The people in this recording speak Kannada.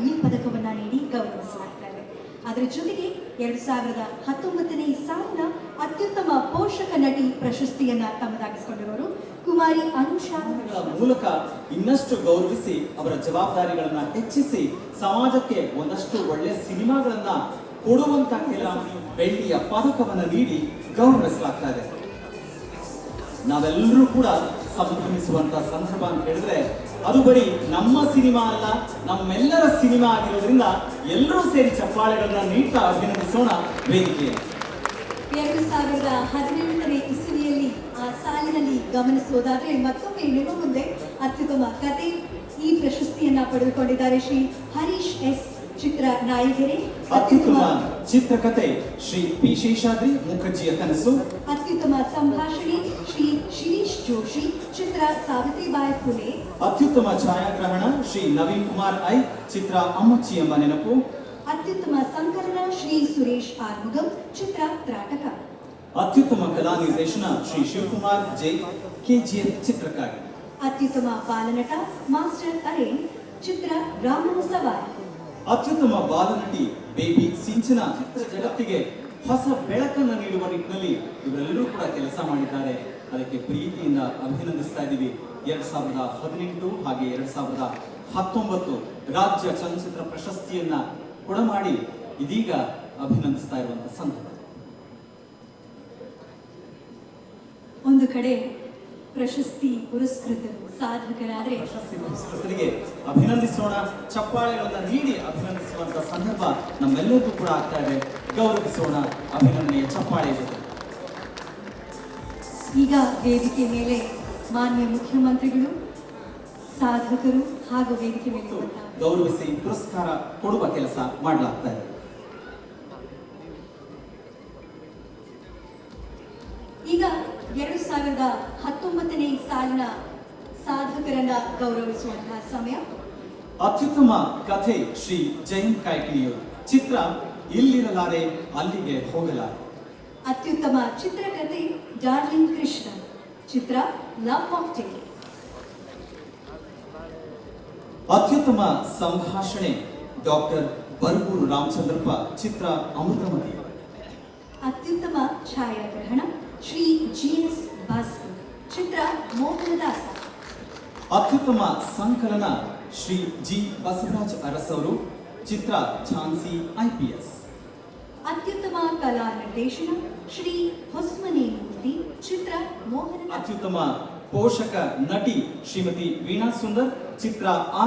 ಬೆಳ್ಳಿ ಪದಕವನ್ನ ನೀಡಿ ಗೌರವಿಸಲಾಗ್ತಾ ಇದೆ ಅದರ ಜೊತೆಗೆ ಎರಡ್ ಸಾವಿರದ ಹತ್ತೊಂಬತ್ತನೇ ಸಾಲಿನ ಅತ್ಯುತ್ತಮ ಪೋಷಕ ನಟಿ ಪ್ರಶಸ್ತಿಯನ್ನ ತಮ್ಮದಾಗಿಸಿಕೊಂಡಿರುವರು ಕುಮಾರಿ ಅನುಷಾ ಮೂಲಕ ಇನ್ನಷ್ಟು ಗೌರವಿಸಿ ಅವರ ಜವಾಬ್ದಾರಿಗಳನ್ನ ಹೆಚ್ಚಿಸಿ ಸಮಾಜಕ್ಕೆ ಒಂದಷ್ಟು ಒಳ್ಳೆ ಸಿನಿಮಾಗಳನ್ನ ಕೊಡುವಂತ ಕೆಲ ಬೆಳ್ಳಿಯ ಪದಕವನ್ನ ನೀಡಿ ಗೌರವಿಸಲಾಗ್ತಾ ಇದೆ. ನಾವೆಲ್ಲರೂ ಕೂಡ ಸಂಭ್ರಮಿಸುವಂತ ಸಂದರ್ಭ ಅಂತ ಹೇಳಿದ್ರೆ ಅದು ಬರೀ ನಮ್ಮ ಸಿನಿಮಾ ಅಲ್ಲ, ನಮ್ಮೆಲ್ಲರ ಸಿನಿಮಾ ಆಗಿರೋದ್ರಿಂದ ಎಲ್ಲರೂ ಸೇರಿ ಚಪ್ಪಾಳೆಗಳನ್ನ ನೀಡ್ತಾ ಅಭಿನಂದಿಸೋಣ ವೇದಿಕೆ. ಎರಡು ಸಾವಿರದ ಹದಿನೆಂಟನೇ ಇಸವಿಯಲ್ಲಿ ಆ ಸಾಲಿನಲ್ಲಿ ಗಮನಿಸುವುದಾದ್ರೆ ಮತ್ತೊಮ್ಮೆ ನಿಮ್ಮ ಮುಂದೆ ಅತ್ಯುತ್ತಮ ಕತೆ ಈ ಪ್ರಶಸ್ತಿಯನ್ನ ಪಡೆದುಕೊಂಡಿದ್ದಾರೆ ಶ್ರೀ ಹರೀಶ್ ಎಸ್. ಚಿತ್ರ ನಾಯಕರೇ ಅತ್ಯುತ್ತಮ ಚಿತ್ರಕಥೆ ಶ್ರೀ ಪಿ ಶೇಷಾದ್ರಿ ಮುಖರ್ಜಿಯ ಕನಸು ಅತ್ಯುತ್ತಮ ಸಂಭಾಷಣೆ ಶ್ರೀ ಶಿರೀಶ್ ಜೋಶಿ ಚಿತ್ರ ಸಾವಿತ್ರಿಬಾಯಿ ಫುಲೆ ಅತ್ಯುತ್ತಮ ಛಾಯಾಗ್ರಹಣ ಶ್ರೀ ನವೀನ್ ಕುಮಾರ್ ಐ ಚಿತ್ರ ಅಮ್ಮಚ್ಚಿ ಎಂಬ ನೆನಪು ಅತ್ಯುತ್ತಮ ಸಂಕಲನ ಶ್ರೀ ಸುರೇಶ್ ಆರ್ಮುಗಂ ಚಿತ್ರ ತ್ರಾಟಕ ಅತ್ಯುತ್ತಮ ಕಲಾ ನಿರ್ದೇಶನ ಶ್ರೀ ಶಿವಕುಮಾರ್ ಜೈ ಕೆಜಿಎಫ್ ಚಿತ್ರಕ್ಕಾಗಿ ಅತ್ಯುತ್ತಮ ಬಾಲನಟ ಮಾಸ್ಟರ್ ಅರೇನ್ ಚಿತ್ರ ರಾಮನ ಸವಾರಿ ಅತ್ಯುತ್ತಮ ಬಾಲನಟಿ ಬೇಬಿ ಸಿಂಚನ ಚಿತ್ರ ಜಗತ್ತಿಗೆ ಹೊಸ ಬೆಳಕನ್ನು ನೀಡುವ ನಿಟ್ಟಿನಲ್ಲಿ ಇವರೆಲ್ಲರೂ ಕೂಡ ಕೆಲಸ ಮಾಡಿದ್ದಾರೆ. ಅದಕ್ಕೆ ಪ್ರೀತಿಯಿಂದ ಅಭಿನಂದಿಸ್ತಾ ಇದ್ದೀವಿ. ಎರಡ್ ಸಾವಿರದ ಹದಿನೆಂಟು ಹಾಗೆ ಎರಡ್ ಸಾವಿರದ ಹತ್ತೊಂಬತ್ತು ರಾಜ್ಯ ಚಲನಚಿತ್ರ ಪ್ರಶಸ್ತಿಯನ್ನ ಕೊಡಮಾಡಿ ಇದೀಗ ಅಭಿನಂದಿಸ್ತಾ ಇರುವಂತಹ ಸಂದರ್ಭ. ಒಂದು ಕಡೆ ಪ್ರಶಸ್ತಿ ಪುರಸ್ಕೃತರು ಸಾಧಕರಾದ್ರೆ ಪ್ರಶಸ್ತಿ ಪುರಸ್ಕೃತರಿಗೆ ಅಭಿನಂದಿಸೋಣ. ಚಪ್ಪಾಳೆಗಳನ್ನ ನೀಡಿ ಅಭಿನಂದಿಸುವಂತ ಸಂದರ್ಭ ನಮ್ಮೆಲ್ಲರಿಗೂ ಕೂಡ ಆಗ್ತಾ ಇದೆ. ಗೌರವಿಸೋಣ ಅಭಿನಂದನೆಯ ಚಪ್ಪಾಳೆ ಜೊತೆ. ಈಗ ವೇದಿಕೆ ಮೇಲೆ ಮಾನ್ಯ ಮುಖ್ಯಮಂತ್ರಿಗಳು ಸಾಧಕರು ಹಾಗೂ ವೇದಿಕೆ ಮೇಲೆ ಗೌರವಿಸಿ ಪುರಸ್ಕಾರ ಕೊಡುವ ಕೆಲಸ ಮಾಡಲಾಗ್ತಾ ಇದೆ. ಎರಡು ಸಾವಿರದ ಹತ್ತೊಂಬತ್ತನೇ ಸಾಲಿನ ಸಾಧಕರನ್ನ ಗೌರವಿಸುವಂತಹ ಸಮಯ. ಅತ್ಯುತ್ತಮ ಕಥೆ ಶ್ರೀ ಜಯಂತ್ ಕಾಯ್ಕಿಣಿಯವರು. ಚಿತ್ರ ಇಲ್ಲಿರಲಾರೆ ಅಲ್ಲಿಗೆ ಹೋಗಲಾರೆ. ಅತ್ಯುತ್ತಮ ಚಿತ್ರಕಥೆ ಡಾರ್ಲಿಂಗ್ ಕೃಷ್ಣ ಚಿತ್ರ ಲವ್ ಮಾಕ್ಟೇಲ್ ಅತ್ಯುತ್ತಮ ಸಂಭಾಷಣೆ ಡಾಕ್ಟರ್ ಬರಗೂರು ರಾಮಚಂದ್ರಪ್ಪ ಚಿತ್ರ ಅಮೃತಮತಿ. ಅತ್ಯುತ್ತಮ ಛಾಯಾಗ್ರಹಣ ಶ್ರೀ ಜಿ ಮೋಹನದಾಸ ಅತ್ಯುತ್ತಮ ಸಂಕಲನ ಶ್ರೀ ಜಿ. ಬಸವರಾಜ್ ಅರಸವರು ಚಿತ್ರ ಝಾನ್ಸಿ ಐಪಿಎಸ್ ಅತ್ಯುತ್ತಮ ಕಲಾ ನಿರ್ದೇಶನ ಶ್ರೀ ಹೊಸ್ಮನೆ ಮೂರ್ತಿ ಚಿತ್ರ ಮೋಹನ. ಅತ್ಯುತ್ತಮ ಪೋಷಕ ನಟಿ ಶ್ರೀಮತಿ ವೀಣಾ ಸುಂದರ್ ಚಿತ್ರ ಆ